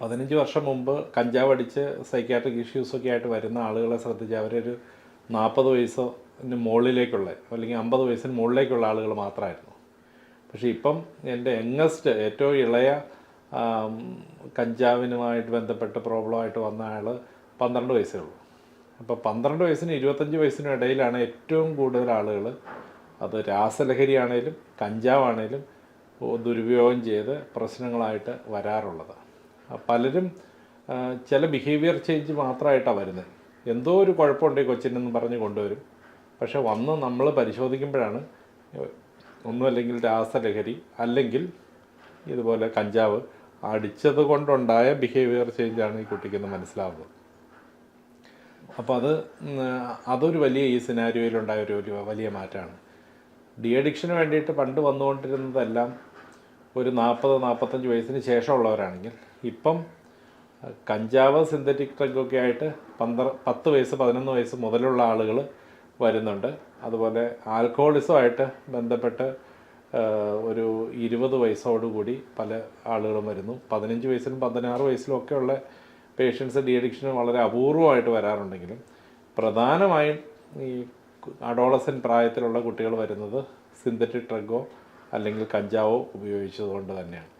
പതിനഞ്ച് വർഷം മുമ്പ് കഞ്ചാവ് അടിച്ച് സൈക്കാട്രിക് ഇഷ്യൂസൊക്കെ ആയിട്ട് വരുന്ന ആളുകളെ ശ്രദ്ധിച്ച് അവരൊരു നാൽപ്പത് വയസ്സിന് മുകളിലേക്കുള്ള അല്ലെങ്കിൽ അമ്പത് വയസ്സിന് മുകളിലേക്കുള്ള ആളുകൾ മാത്രമായിരുന്നു. പക്ഷേ ഇപ്പം എന്റെ യങ്ങസ്റ്റ് ഏറ്റവും ഇളയ കഞ്ചാവിനുമായിട്ട് ബന്ധപ്പെട്ട പ്രോബ്ലമായിട്ട് വന്ന ആൾ പന്ത്രണ്ട് വയസ്സേ ഉള്ളൂ. അപ്പോൾ പന്ത്രണ്ട് വയസ്സിനും ഇരുപത്തഞ്ച് വയസ്സിനും ഇടയിലാണ് ഏറ്റവും കൂടുതൽ ആളുകൾ അത് രാസലഹരിയാണേലും കഞ്ചാവാണേലും ദുരുപയോഗം ചെയ്ത് പ്രശ്നങ്ങളായിട്ട് വരാറുള്ളത്. പലരും ചില ബിഹേവിയർ ചേഞ്ച് മാത്രമായിട്ടാണ് വരുന്നത് എന്തോ ഒരു കുഴപ്പമുണ്ട് കൊച്ചിനെന്ന് പറഞ്ഞ് കൊണ്ടുവരും. പക്ഷെ വന്ന് നമ്മൾ പരിശോധിക്കുമ്പോഴാണ് ഒന്നുമല്ലെങ്കിൽ രാസലഹരി അല്ലെങ്കിൽ ഇതുപോലെ കഞ്ചാവ് അടിച്ചത് കൊണ്ടുണ്ടായ ബിഹേവിയർ ചേഞ്ചാണ് ഈ കുട്ടിക്കെന്ന് മനസ്സിലാവുന്നത്. അപ്പോൾ അത് അതൊരു വലിയ ഈ സിനാരിയോയിലുണ്ടായ ഒരു വലിയ മാറ്റമാണ്. ഡി അഡിക്ഷന് വേണ്ടിയിട്ട് പണ്ട് വന്നുകൊണ്ടിരുന്നതെല്ലാം ഒരു നാൽപ്പത് നാൽപ്പത്തഞ്ച് വയസ്സിന് ശേഷമുള്ളവരാണെങ്കിൽ ഇപ്പം കഞ്ചാവ് സിന്തറ്റിക് ഡ്രഗൊക്കെ ആയിട്ട് പന്ത്ര പത്ത് വയസ്സ് പതിനൊന്ന് വയസ്സ് മുതലുള്ള ആളുകൾ വരുന്നുണ്ട്. അതുപോലെ ആൽക്കഹോളിസമായിട്ട് ബന്ധപ്പെട്ട് ഒരു ഇരുപത് വയസ്സോടുകൂടി പല ആളുകളും വരുന്നു. പതിനഞ്ച് വയസ്സിലും പതിനാറ് വയസ്സിലും ഒക്കെയുള്ള പേഷ്യൻസ് ഡി അഡിക്ഷന് വളരെ അപൂർവമായിട്ട് വരാറുണ്ടെങ്കിലും പ്രധാനമായും ഈ അഡോളസൻ പ്രായത്തിലുള്ള കുട്ടികൾ വരുന്നത് സിന്തറ്റിക് ഡ്രഗോ അല്ലെങ്കിൽ കഞ്ചാവോ ഉപയോഗിച്ചതുകൊണ്ട് തന്നെയാണ്.